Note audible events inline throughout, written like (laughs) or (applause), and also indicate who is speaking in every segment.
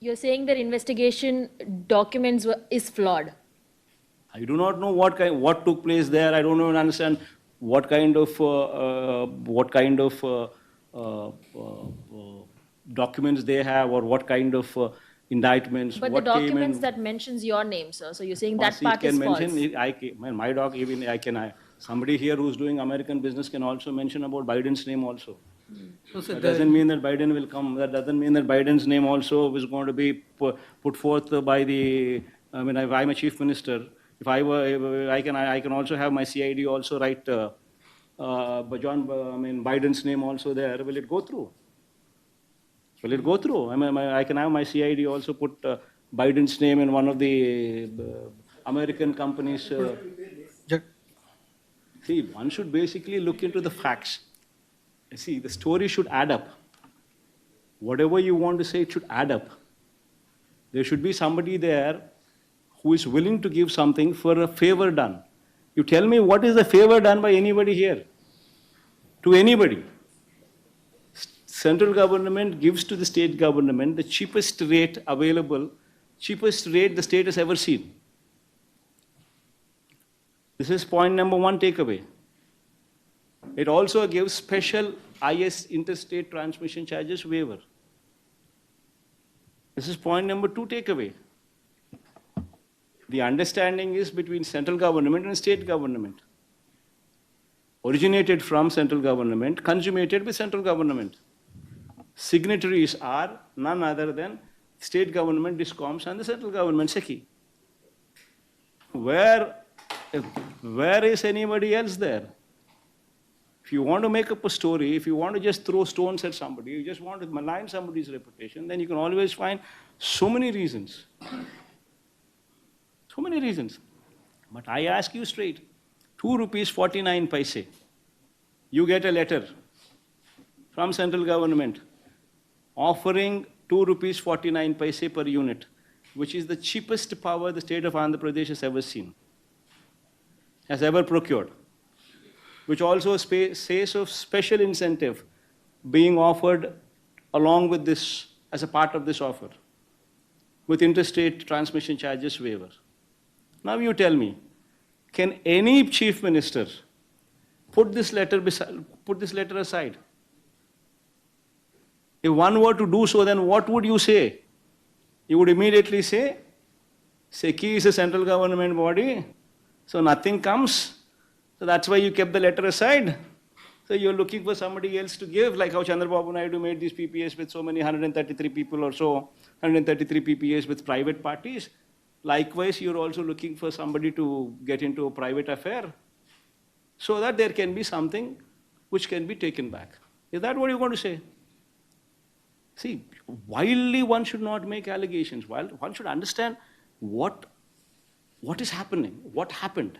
Speaker 1: You're saying that investigation documents were, is flawed.
Speaker 2: I do not know what kind, what took place there. I don't even understand what kind of, uh, uh, what kind of uh, uh, uh, uh, documents they have or what kind of uh, indictments,
Speaker 1: But the
Speaker 2: what came
Speaker 1: documents
Speaker 2: in.
Speaker 1: that mentions your name, sir, so you're saying that
Speaker 2: it
Speaker 1: part
Speaker 2: can
Speaker 1: is false.
Speaker 2: mention, I, ca- my, my doc, even I can, I, somebody here who's doing American business can also mention about Biden's name also.
Speaker 3: No, sir,
Speaker 2: That doesn't mean that Biden will come, that doesn't mean that Biden's name also is going to be put forth by the, I mean, if I'm a chief minister, if I were, if I can, I can also have my CID also write, uh, uh, but John, uh, I mean, Biden's name also there, will it go through? Will it go through? I mean, I can have my CID also put uh, Biden's name in one of the uh, American companies. uh, See, one should basically look into the facts. See, the story should add up. Whatever you want to say, it should add up. There should be somebody there who is willing to give something for a favor done. You tell me what is a favor done by anybody here? To anybody. Central government gives to the state government the cheapest rate available, cheapest rate the state has ever seen. This is point number one takeaway. It also gives special IS interstate transmission charges waiver. This is point number two takeaway. The understanding is between central government and state government. Originated from central government, consummated by central government. Signatories are none other than state government, discoms, and the central government, SECI. Where, where is anybody else there? If you want to make up a story, if you want to just throw stones at somebody, you just want to malign somebody's reputation, then you can always find so many reasons. So many reasons. But I ask you straight 2 rupees 49 paise. You get a letter from central government offering 2 rupees 49 paise per unit, which is the cheapest power the state of Andhra Pradesh has ever seen, has ever procured which also says of special incentive being offered along with this, as a part of this offer, with interstate transmission charges waiver. Now you tell me, can any chief minister put this letter put this letter aside? If one were to do so, then what would you say? You would immediately say, SECI is a central government body, so nothing comes. So that's why you kept the letter aside. So you're looking for somebody else to give, like how Chandrababu Naidu made these PPAs with so many 133 people or so, 133 PPAs with private parties. Likewise, you're also looking for somebody to get into a private affair so that there can be something which can be taken back. Is that what you're going to say? See, wildly one should not make allegations. While one should understand what, what is happening, what happened,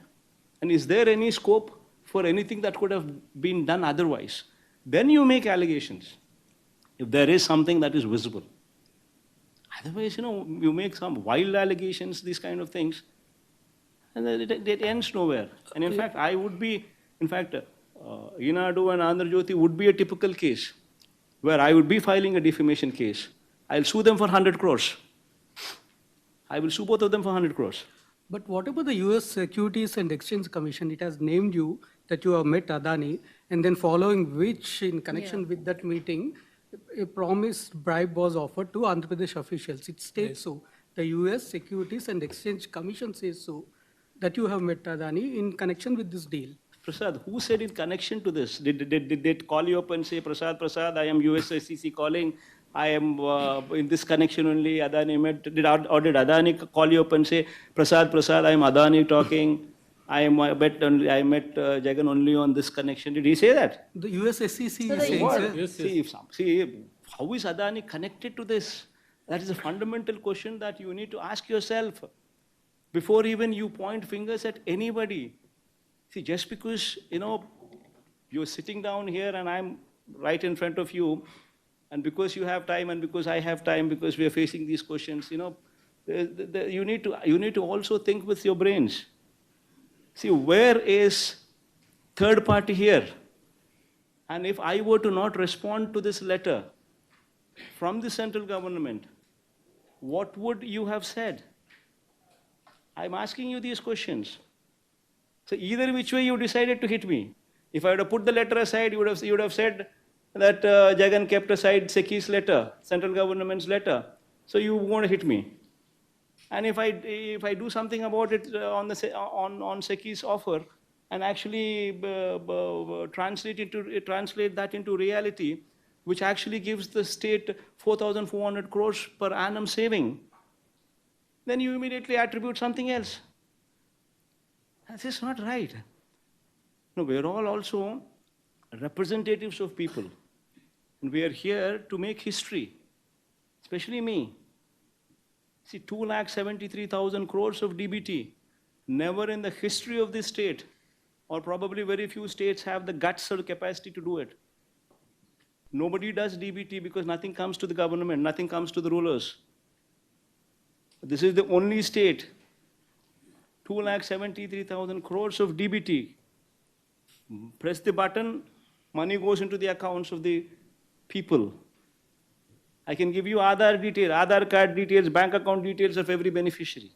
Speaker 2: and is there any scope for anything that could have been done otherwise. Then you make allegations. If there is something that is visible. Otherwise, you know, you make some wild allegations, these kind of things, and then it, it ends nowhere. And in fact, I would be, in fact, uh, Inadu and Andhra Jyoti would be a typical case where I would be filing a defamation case. I'll sue them for 100 crores. I will sue both of them for 100 crores.
Speaker 3: But what about the US Securities and Exchange Commission? It has named you that you have met Adani, and then following which, in connection with that meeting, a promised bribe was offered to Andhra Pradesh officials. It states so. The US Securities and Exchange Commission says so, that you have met Adani in connection with this deal.
Speaker 2: Prasad, who said in connection to this? Did, did, did they call you up and say, Prasad, Prasad, I am USSCC calling, I am uh, in this connection only, Adani met, did, or did Adani call you up and say, Prasad, Prasad, I am Adani talking, I am, I met, only, I met uh, Jagan only on this connection. Did he say that?
Speaker 3: The US SEC is
Speaker 1: the
Speaker 3: saying,
Speaker 2: What?
Speaker 3: sir,
Speaker 2: See, if some, see, how is Adani connected to this? That is a fundamental question that you need to ask yourself before even you point fingers at anybody. See, just because, you know, you're sitting down here and I'm right in front of you, and because you have time and because I have time, because we are facing these questions, you know, the, the, you, need to, you need to also think with your brains. See, where is third party here? And if I were to not respond to this letter from the central government, what would you have said? I'm asking you these questions. So either which way you decided to hit me. If I would have put the letter aside, you would have, you would have said that uh, Jagan kept aside Seki's letter, central government's letter. So you won't hit me. And if I, if I do something about it uh, on, the, on, on Seki's offer and actually translate, into, translate that into reality, which actually gives the state 4,400 crores per annum saving, then you immediately attribute something else. This is not right. No, we are all also representatives of people. And we are here to make history, especially me. See, 2,73,000 crores of DBT. Never in the history of this state, or probably very few states have the guts or capacity to do it. Nobody does DBT because nothing comes to the government, nothing comes to the rulers. This is the only state. 2,73,000 crores of DBT. Press the button, money goes into the accounts of the people. I can give you Aadhaar details, Aadhaar card details, bank account details of every beneficiary.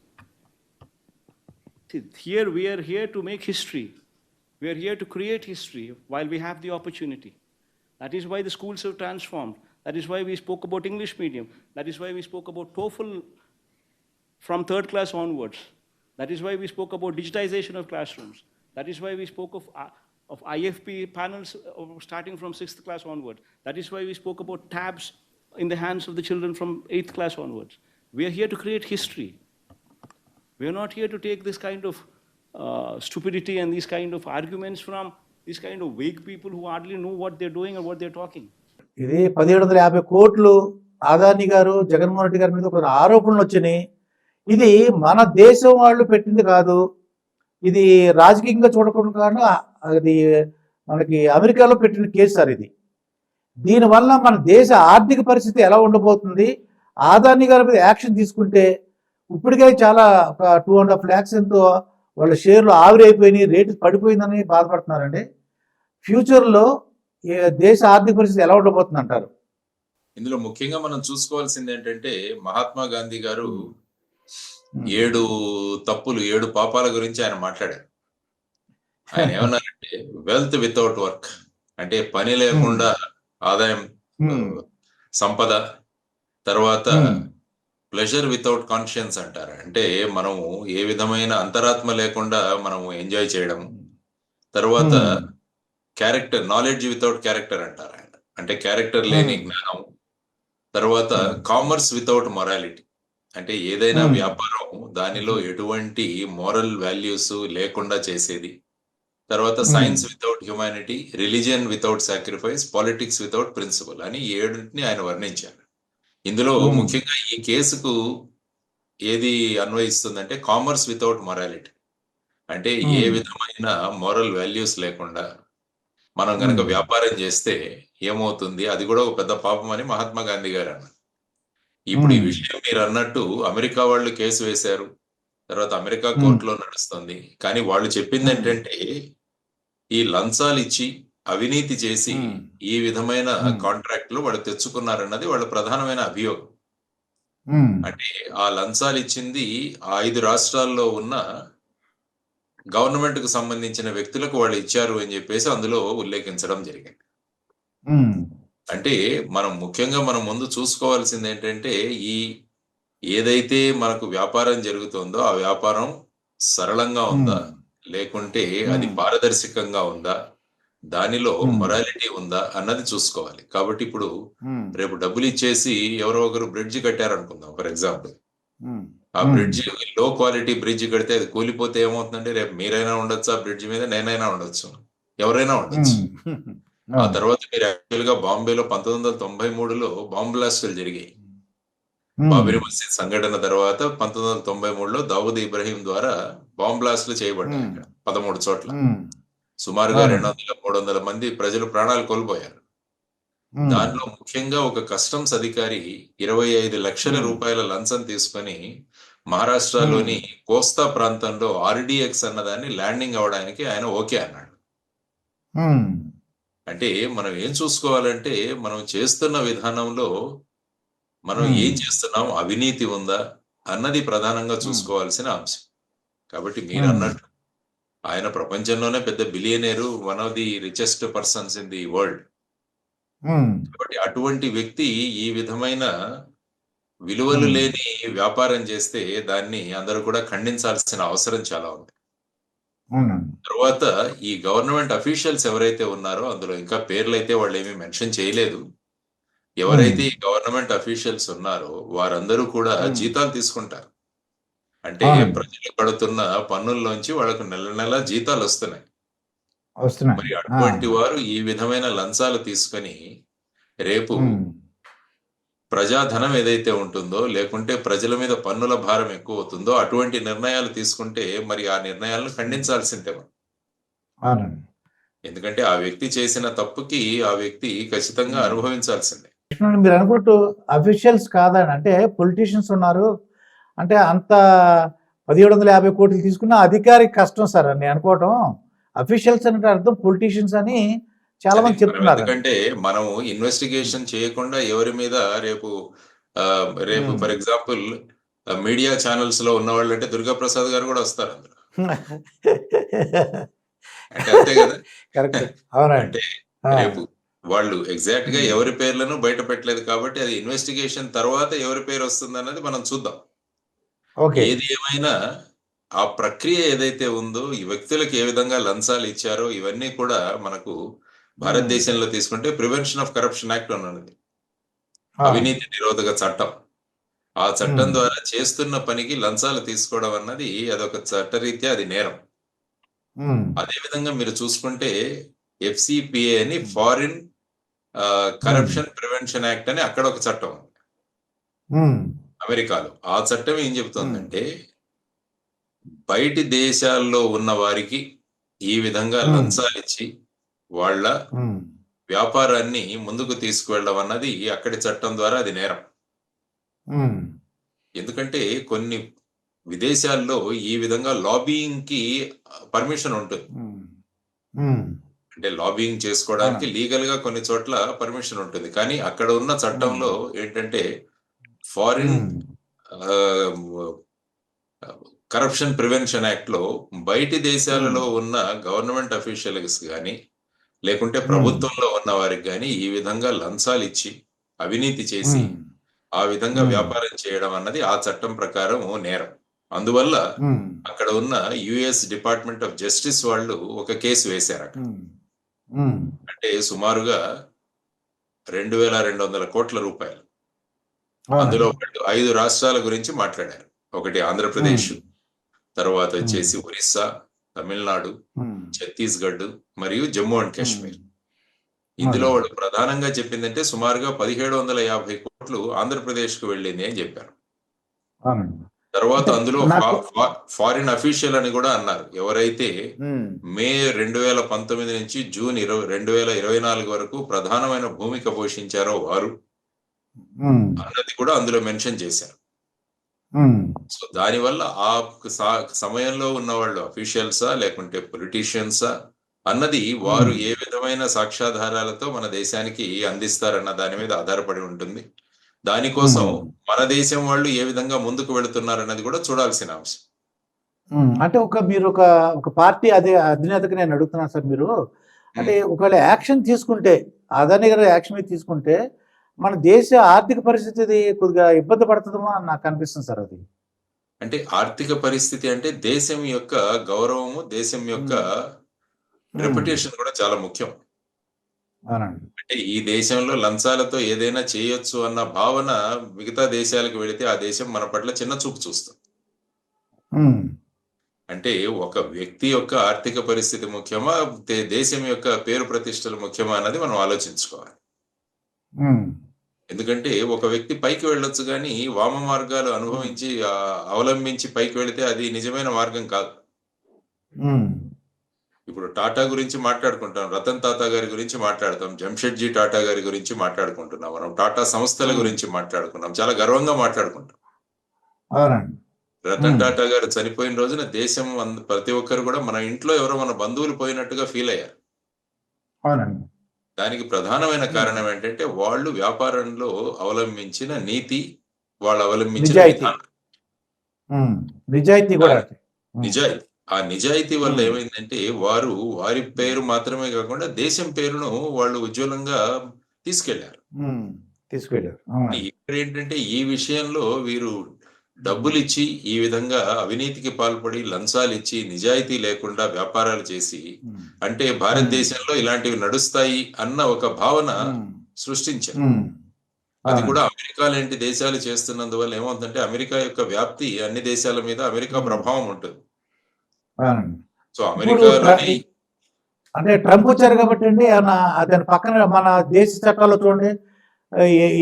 Speaker 2: See, here we are here to make history. We are here to create history while we have the opportunity. That is why the schools have transformed. That is why we spoke about English medium. That is why we spoke about TOEFL from third class onwards. That is why we spoke about digitization of classrooms. That is why we spoke of, uh, of IFP panels starting from sixth class onward. That is why we spoke about tabs in the hands of the children from eighth class onwards. We are here to create history. We are not here to take this kind of uh, stupidity and these kind of arguments from these kind of vague people who hardly know what they're doing or what they're talking.
Speaker 4: ఇది పదిహేడు వందల యాభై కోట్లు ఆదాని గారు జగన్మోహన్ రెడ్డి గారి మీద కొన్ని ఆరోపణలు వచ్చినాయి ఇది మన దేశం వాళ్ళు పెట్టింది కాదు ఇది రాజకీయంగా చూడకుండా కారణం అది మనకి అమెరికాలో పెట్టిన కేసు సార్ ఇది. దీనివల్ల మన దేశ ఆర్థిక పరిస్థితి ఎలా ఉండబోతుంది? ఆదాని గారి మీద యాక్షన్ తీసుకుంటే ఇప్పటికే చాలా ఒక టూ అండ్ హాఫ్ ల్యాక్స్ ఎంతో వాళ్ళ షేర్లు ఆవిరైపోయినాయి రేటు పడిపోయిందని బాధపడుతున్నారండి. ఫ్యూచర్లో దేశ ఆర్థిక పరిస్థితి ఎలా ఉండబోతుంది అంటారు?
Speaker 5: ఇందులో ముఖ్యంగా మనం చూసుకోవాల్సింది ఏంటంటే మహాత్మా గాంధీ గారు ఏడు తప్పులు ఏడు పాపాల గురించి ఆయన మాట్లాడారు. ఆయన ఏమన్నారంటే వెల్త్ వితౌట్ వర్క్ అంటే పని లేకుండా ఆదాయం
Speaker 4: Hmm.
Speaker 5: సంపద తర్వాత
Speaker 4: Hmm.
Speaker 5: ప్లెజర్ వితౌట్ కాన్షియన్స్ అంటారు అంటే మనము ఏ విధమైన అంతరాత్మ లేకుండా మనము ఎంజాయ్ చేయడం తర్వాత
Speaker 4: Hmm.
Speaker 5: Character knowledge without character అంటారు ఆయన అంటే క్యారెక్టర్ లేని
Speaker 4: Hmm.
Speaker 5: జ్ఞానం తర్వాత
Speaker 4: Hmm.
Speaker 5: కామర్స్ వితౌట్ మొరాలిటీ అంటే ఏదైనా
Speaker 4: Hmm.
Speaker 5: వ్యాపారం దానిలో ఎటువంటి మోరల్ వాల్యూస్ లేకుండా చేసేది తర్వాత. Science without humanity religion without sacrifice politics without principle అని ఏడుని ఆయన వర్ణించారు ఇందులో
Speaker 4: Hmm.
Speaker 5: ముఖ్యంగా ఈ కేసుకు ఏది అన్వయిస్తుందంటే కామర్స్ వితౌట్ మొరాలిటీ అంటే ఏ
Speaker 4: Hmm.
Speaker 5: విధమైన మోరల్ వాల్యూస్ లేకుండా మనం కనుక
Speaker 4: Hmm.
Speaker 5: వ్యాపారం చేస్తే ఏమవుతుంది అది కూడా ఒక పెద్ద పాపం అని మహాత్మా గాంధీ గారు అన్నారు ఇప్పుడు ఈ. విషయం మీరు అన్నట్టు అమెరికా వాళ్ళు కేసు వేశారు తర్వాత అమెరికా. కోర్టులో నడుస్తుంది కానీ వాళ్ళు చెప్పింది. ఏంటంటే ఈ లంచాలు ఇచ్చి అవినీతి చేసి. ఈ విధమైన. కాంట్రాక్ట్లు వాళ్ళు తెచ్చుకున్నారన్నది వాళ్ళ ప్రధానమైన అభియోగం. అంటే ఆ లంచాలు ఇచ్చింది ఆ ఐదు రాష్ట్రాల్లో ఉన్న గవర్నమెంట్కు సంబంధించిన వ్యక్తులకు వాళ్ళు ఇచ్చారు అని చెప్పేసి అందులో ఉల్లేఖించడం జరిగింది. అంటే మనం ముఖ్యంగా మనం ముందు చూసుకోవాల్సింది ఏంటంటే ఈ ఏదైతే మనకు వ్యాపారం జరుగుతుందో ఆ వ్యాపారం సరళంగా ఉందా? లేకుంటే అది. పారదర్శకంగా ఉందా? దానిలో. మొరాలిటీ ఉందా? అన్నది చూసుకోవాలి. కాబట్టి ఇప్పుడు రేపు డబ్బులు ఇచ్చేసి ఎవరో ఒకరు బ్రిడ్జ్ కట్టారనుకుందాం ఫర్ ఎగ్జాంపుల్ ఆ. బ్రిడ్జ్లో క్వాలిటీ బ్రిడ్జ్ కడితే అది కూలిపోతే ఏమవుతుందంటే రేపు మీరైనా ఉండొచ్చు ఆ బ్రిడ్జ్ మీద నేనైనా ఉండొచ్చు. ఎవరైనా ఉండొచ్చు. ఆ తర్వాత మీరు యాక్చువల్గా బాంబేలో పంతొమ్మిది వందల తొంభై మూడులో బాంబ్ బ్లాస్టులు జరిగాయి. బాబరీ మసీద్ సంఘటన తర్వాత పంతొమ్మిది వందల తొంభై మూడులో దావూద్ ఇబ్రహీం ద్వారా బాంబ్ బ్లాస్టులు చేయబడ్డాయి. ఇక్కడ పదమూడు చోట్ల. సుమారుగా. రెండు వందల మూడు వందల మంది ప్రజలు ప్రాణాలు కోల్పోయారు. దానిలో ముఖ్యంగా ఒక కస్టమ్స్ అధికారి ఇరవై ఐదు లక్షల. రూపాయల లంచం తీసుకొని మహారాష్ట్రలోని కోస్తా ప్రాంతంలో ఆర్డిఎక్స్ అన్నదాన్ని ల్యాండింగ్ అవడానికి ఆయన ఓకే అన్నాడు. అంటే మనం ఏం చూసుకోవాలంటే మనం చేస్తున్న విధానంలో మనం
Speaker 4: Hmm.
Speaker 5: ఏం చేస్తున్నాం? అవినీతి ఉందా? అన్నది ప్రధానంగా చూసుకోవాల్సిన అంశం. కాబట్టి మీరు
Speaker 4: Hmm.
Speaker 5: అన్నట్టు ఆయన ప్రపంచంలోనే పెద్ద billionaire one of the richest persons in the world కాబట్టి అటువంటి వ్యక్తి ఈ విధమైన విలువలు
Speaker 4: Hmm.
Speaker 5: లేని వ్యాపారం చేస్తే దాన్ని అందరూ కూడా ఖండించాల్సిన అవసరం చాలా ఉంది. తర్వాత ఈ గవర్నమెంట్ అఫీషియల్స్ ఎవరైతే ఉన్నారో అందులో ఇంకా పేర్లు అయితే వాళ్ళు ఏమీ మెన్షన్ చేయలేదు. ఎవరైతే ఈ గవర్నమెంట్ అఫీషియల్స్ ఉన్నారో వారందరూ కూడా. జీతాలు తీసుకుంటారు. అంటే. ప్రజలు కడుతున్న పన్నుల్లోంచి వాళ్ళకు నెల నెల జీతాలు వస్తున్నాయి. మరి అటువంటి వారు ఈ విధమైన లంచాలు తీసుకొని రేపు ప్రజాధనం ఏదైతే ఉంటుందో లేకుంటే ప్రజల మీద పన్నుల భారం ఎక్కువ అవుతుందో అటువంటి నిర్ణయాలు తీసుకుంటే మరి ఆ నిర్ణయాలను ఖండించాల్సిందే మనం. ఎందుకంటే ఆ వ్యక్తి చేసిన తప్పుకి ఆ వ్యక్తి ఖచ్చితంగా అనుభవించాల్సిందే.
Speaker 4: మీరు అనుకుంటూ అఫీషియల్స్ కాదని అంటే పొలిటీషియన్స్ ఉన్నారు. అంటే అంత పదిహేడు వందల యాభై కోట్లు తీసుకున్న అధికారి కష్టం సార్ అని నేను అనుకోవటం. అఫీషియల్స్ అంటే అర్థం పొలిటీషియన్స్ అని చాలా మంది
Speaker 5: మనం
Speaker 4: చెప్తున్నారు.
Speaker 5: ఎందుకంటే మనము ఇన్వెస్టిగేషన్ చేయకుండా ఎవరి మీద రేపు రేపు. ఫర్ ఎగ్జాంపుల్ మీడియా ఛానల్స్లో ఉన్న వాళ్ళు అంటే దుర్గా ప్రసాద్ గారు కూడా వస్తారు అందులో. (laughs) అంటే అంతే కదా?
Speaker 4: కరెక్ట్ ఆ,
Speaker 5: రేపు వాళ్ళు ఎగ్జాక్ట్గా ఎవరి పేర్లను బయట పెట్టలేదు కాబట్టి అది ఇన్వెస్టిగేషన్ తర్వాత ఎవరి పేరు వస్తుంది అన్నది మనం చూద్దాం.
Speaker 4: ఓకే
Speaker 5: ఏది ఏమైనా ఆ ప్రక్రియ ఏదైతే ఉందో ఈ వ్యక్తులకు ఏ విధంగా లంచాలు ఇచ్చారో ఇవన్నీ కూడా మనకు భారతదేశంలో తీసుకుంటే ప్రివెన్షన్ ఆఫ్ కరప్షన్ యాక్ట్ ఉన్నది.
Speaker 4: ఆ,
Speaker 5: అవినీతి నిరోధక చట్టం. ఆ చట్టం
Speaker 4: Hmm.
Speaker 5: ద్వారా చేస్తున్న పనికి లంచాలు తీసుకోవడం అన్నది అదొక చట్టరీత్యా అది నేరం. అదే విధంగా మీరు చూసుకుంటే ఎఫ్సిపిఏ అని ఫారిన్ కరప్షన్ ప్రివెన్షన్ యాక్ట్ అని అక్కడ ఒక చట్టం ఉంది. అమెరికాలో. ఆ చట్టం ఏం చెబుతోందంటే బయటి దేశాల్లో ఉన్న వారికి ఈ విధంగా. లంచాలు ఇచ్చి వాళ్ళ వ్యాపారాన్ని ముందుకు తీసుకువెళ్ళడం అన్నది అక్కడి చట్టం ద్వారా అది నేరం. ఎందుకంటే కొన్ని విదేశాల్లో ఈ విధంగా లాబీయింగ్కి పర్మిషన్ ఉంటుంది. అంటే లాబింగ్ చేసుకోవడానికి లీగల్గా కొన్ని చోట్ల పర్మిషన్ ఉంటుంది. కానీ అక్కడ ఉన్న చట్టంలో ఏంటంటే ఫారిన్ కరప్షన్ ప్రివెన్షన్ యాక్ట్లో బయటి దేశాలలో ఉన్న గవర్నమెంట్ అఫీషియల్స్ కానీ లేకుంటే ప్రభుత్వంలో ఉన్న వారికి కానీ ఈ విధంగా లంచాలు ఇచ్చి అవినీతి చేసి ఆ విధంగా. వ్యాపారం చేయడం అన్నది ఆ చట్టం ప్రకారం నేరం. అందువల్ల అక్కడ ఉన్న యుఎస్ డిపార్ట్మెంట్ ఆఫ్ జస్టిస్ వాళ్ళు ఒక కేసు వేశారు అక్కడ అంటే సుమారుగా రెండు వేల రెండు వందల కోట్ల రూపాయలు. అందులో ఐదు రాష్ట్రాల గురించి మాట్లాడారు. ఒకటి ఆంధ్రప్రదేశ్ తర్వాత వచ్చేసి ఒరిస్సా తమిళనాడు ఛత్తీస్గఢ్ మరియు జమ్మూ అండ్ కాశ్మీర్. ఇందులో వాళ్ళు ప్రధానంగా చెప్పిందంటే సుమారుగా పదిహేడు వందల యాభై కోట్లు ఆంధ్రప్రదేశ్కు వెళ్ళింది అని చెప్పారు. తర్వాత అందులో ఫారిన్ అఫీషియల్ అని కూడా అన్నారు. ఎవరైతే మే రెండు వేల పంతొమ్మిది నుంచి జూన్ ఇరవై రెండు వేల ఇరవై నాలుగు వరకు ప్రధానమైన భూమిక పోషించారో వారు అన్నది కూడా అందులో మెన్షన్ చేశారు. సో దానివల్ల ఆ సమయంలో ఉన్న వాళ్ళు అఫీషియల్సా లేకుంటే పొలిటీషియన్సా అన్నది వారు ఏ విధమైన సాక్ష్యాధారాలతో మన దేశానికి అందిస్తారన్న దాని మీద ఆధారపడి ఉంటుంది. దానికోసం. మన దేశం వాళ్ళు ఏ విధంగా ముందుకు వెళుతున్నారన్నది కూడా చూడాల్సిన అంశం
Speaker 4: అంటే ఒక మీరు ఒక ఒక పార్టీ అదే అధినేతకి నేను అడుగుతున్నాను సార్ మీరు. అంటే ఒకవేళ యాక్షన్ తీసుకుంటే అదాని గారు యాక్షన్ మీద తీసుకుంటే మన దేశ ఆర్థిక పరిస్థితి కొద్దిగా ఇబ్బంది పడుతుందేమో అని నాకు అనిపిస్తుంది సార్ అది.
Speaker 5: అంటే ఆర్థిక పరిస్థితి అంటే దేశం యొక్క గౌరవము దేశం యొక్క రెప్యుటేషన్ కూడా చాలా ముఖ్యం. అంటే ఈ దేశంలో లంచాలతో ఏదైనా చేయొచ్చు అన్న భావన మిగతా దేశాలకు వెళితే ఆ దేశం మన పట్ల చిన్న చూపు చూస్తుంది. అంటే ఒక వ్యక్తి యొక్క ఆర్థిక పరిస్థితి ముఖ్యమా? దేశం యొక్క పేరు ప్రతిష్టలు ముఖ్యమా అన్నది మనం ఆలోచించుకోవాలి. ఎందుకంటే ఒక వ్యక్తి పైకి వెళ్ళొచ్చు కానీ వామ మార్గాలు అనుభవించి అవలంబించి పైకి వెళితే అది నిజమైన మార్గం కాదు. ఇప్పుడు టాటా గురించి మాట్లాడుకుంటాం రతన్ టాటా గారి గురించి మాట్లాడతాం జంషెడ్జీ టాటా గారి గురించి మాట్లాడుకుంటున్నాం మనం టాటా సంస్థల గురించి మాట్లాడుకున్నాం చాలా గర్వంగా మాట్లాడుకుంటాం.
Speaker 4: అవునండి.
Speaker 5: రతన్. టాటా గారు చనిపోయిన రోజున దేశం ప్రతి ఒక్కరు కూడా మన ఇంట్లో ఎవరో మన బంధువులు పోయినట్టుగా ఫీల్ అయ్యారు.
Speaker 4: అవునండి.
Speaker 5: దానికి ప్రధానమైన కారణం ఏంటంటే వాళ్ళు వ్యాపారంలో అవలంబించిన నీతి వాళ్ళు అవలంబించిన
Speaker 4: నిజాయితీ. నిజాయితీ.
Speaker 5: ఆ నిజాయితీ వల్ల. ఏమైందంటే వారు వారి పేరు మాత్రమే కాకుండా దేశం పేరును వాళ్ళు ఉజ్వలంగా
Speaker 4: తీసుకెళ్ళారు అవును.
Speaker 5: ఇక్కడ ఏంటంటే ఈ విషయంలో వీరు డబ్బులు ఇచ్చి ఈ విధంగా అవినీతికి పాల్పడి లంచాలు ఇచ్చి నిజాయితీ లేకుండా వ్యాపారాలు చేసి అంటే భారతదేశంలో ఇలాంటివి నడుస్తాయి అన్న ఒక భావన సృష్టించారు అది. కూడా అమెరికా లాంటి దేశాలు చేస్తున్నందువల్ల ఏమవుతుందంటే అమెరికా యొక్క వ్యాప్తి అన్ని దేశాల మీద అమెరికా. ప్రభావం ఉంటుంది. సో అమెరికాలోని
Speaker 4: అంటే ట్రంప్ వచ్చారు కాబట్టి అండి దాని పక్కన మన దేశ చట్టాల్లో చూడండి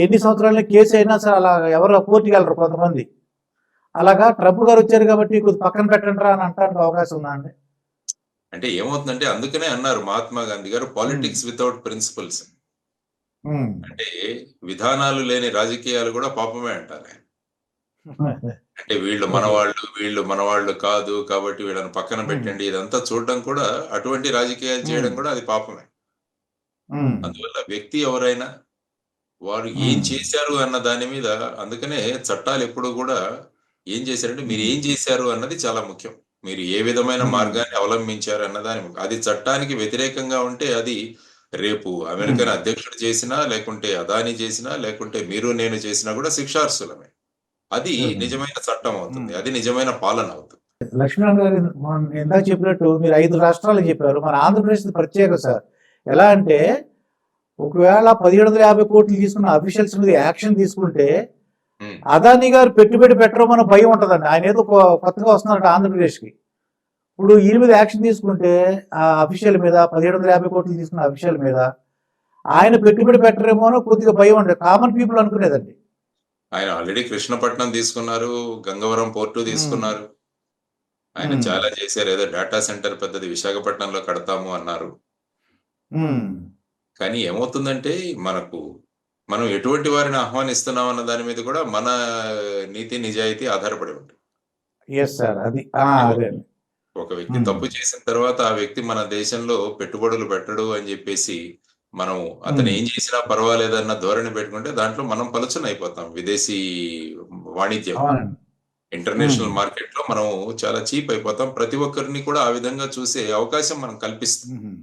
Speaker 4: ఎన్ని సంవత్సరాల కేసు అయినా సరే అలా ఎవరు కోర్టుకి వెళ్ళరు కొంతమంది. అలాగా ట్రంప్ గారు వచ్చారు కాబట్టి కొద్ది పక్కన పెట్టండి రా అని అంటానికి అవకాశం ఉందా అండి?
Speaker 5: అంటే ఏమవుతుందంటే అందుకనే అన్నారు మహాత్మా గాంధీ గారు పాలిటిక్స్ వితౌట్ ప్రిన్సిపల్స్. అంటే విధానాలు లేని రాజకీయాలు కూడా పాపమే అంటారు. (laughs) అంటే వీళ్ళు మనవాళ్ళు వీళ్ళు మనవాళ్ళు కాదు కాబట్టి వీళ్ళని పక్కన పెట్టండి ఇదంతా చూడడం కూడా అటువంటి రాజకీయాలు చేయడం. కూడా అది పాపమే. అందువల్ల వ్యక్తి ఎవరైనా వారు ఏం. చేశారు అన్న దాని మీద అందుకనే చట్టాలు ఎప్పుడు కూడా ఏం చేశారంటే మీరు ఏం చేశారు అన్నది చాలా ముఖ్యం మీరు ఏ విధమైన. మార్గాన్ని అవలంబించారు అన్నదాని ముఖ్యం. అది చట్టానికి వ్యతిరేకంగా ఉంటే అది రేపు అమెరికన్ అధ్యక్షుడు చేసినా లేకుంటే అదాని చేసినా లేకుంటే మీరు నేను చేసినా కూడా శిక్షార్హులమే అది. నిజమైన చట్టం అవుతుంది. అది నిజమైన పాలన అవుతుంది.
Speaker 4: లక్ష్మణ్ గారు ఇందాక చెప్పినట్టు మీరు ఐదు రాష్ట్రాలు చెప్పారు. మన ఆంధ్రప్రదేశ్ ప్రత్యేక సార్. ఎలా అంటే ఒకవేళ పదిహేడు వందల యాభై కోట్లు తీసుకున్న అఫీషియల్స్ మీద యాక్షన్ తీసుకుంటే. అదాని గారు పెట్టుబడి పెట్టడం భయం ఉంటుందండి. ఆయన ఏదో కొత్తగా వస్తున్నారట ఆంధ్రప్రదేశ్కి. ఇప్పుడు ఈయన మీద యాక్షన్ తీసుకుంటే ఆ అఫీషియల్ మీద పదిహేడు వందల యాభై కోట్లు తీసుకున్న అఫీషియల్ మీద ఆయన పెట్టుబడి పెట్టరేమో అని కొద్దిగా భయం ఉంటుంది కామన్ పీపుల్ అనుకునేదండి.
Speaker 5: ఆయన ఆల్రెడీ కృష్ణపట్నం తీసుకున్నారు గంగవరం పోర్టు తీసుకున్నారు ఆయన. చాలా చేశారు ఏదో డేటా సెంటర్ పెద్దది విశాఖపట్నంలో కడతాము అన్నారు. కానీ ఏమవుతుందంటే మనకు మనం ఎటువంటి వారిని ఆహ్వానిస్తున్నాం అన్న దాని మీద కూడా మన నీతి నిజాయితీ ఆధారపడి ఉంటుంది. ఒక వ్యక్తి. తప్పు చేసిన తర్వాత ఆ వ్యక్తి మన దేశంలో పెట్టుబడులు పెట్టడు అని చెప్పేసి మనం అతను. ఏం చేసినా పర్వాలేదన్న ధోరణి పెట్టుకుంటే దాంట్లో మనం పలుచన అయిపోతాం విదేశీ వాణిజ్యం ఇంటర్నేషనల్. మార్కెట్లో మనం చాలా చీప్ అయిపోతాం ప్రతి ఒక్కరిని కూడా ఆ విధంగా చూసే అవకాశం మనం కల్పిస్తాం.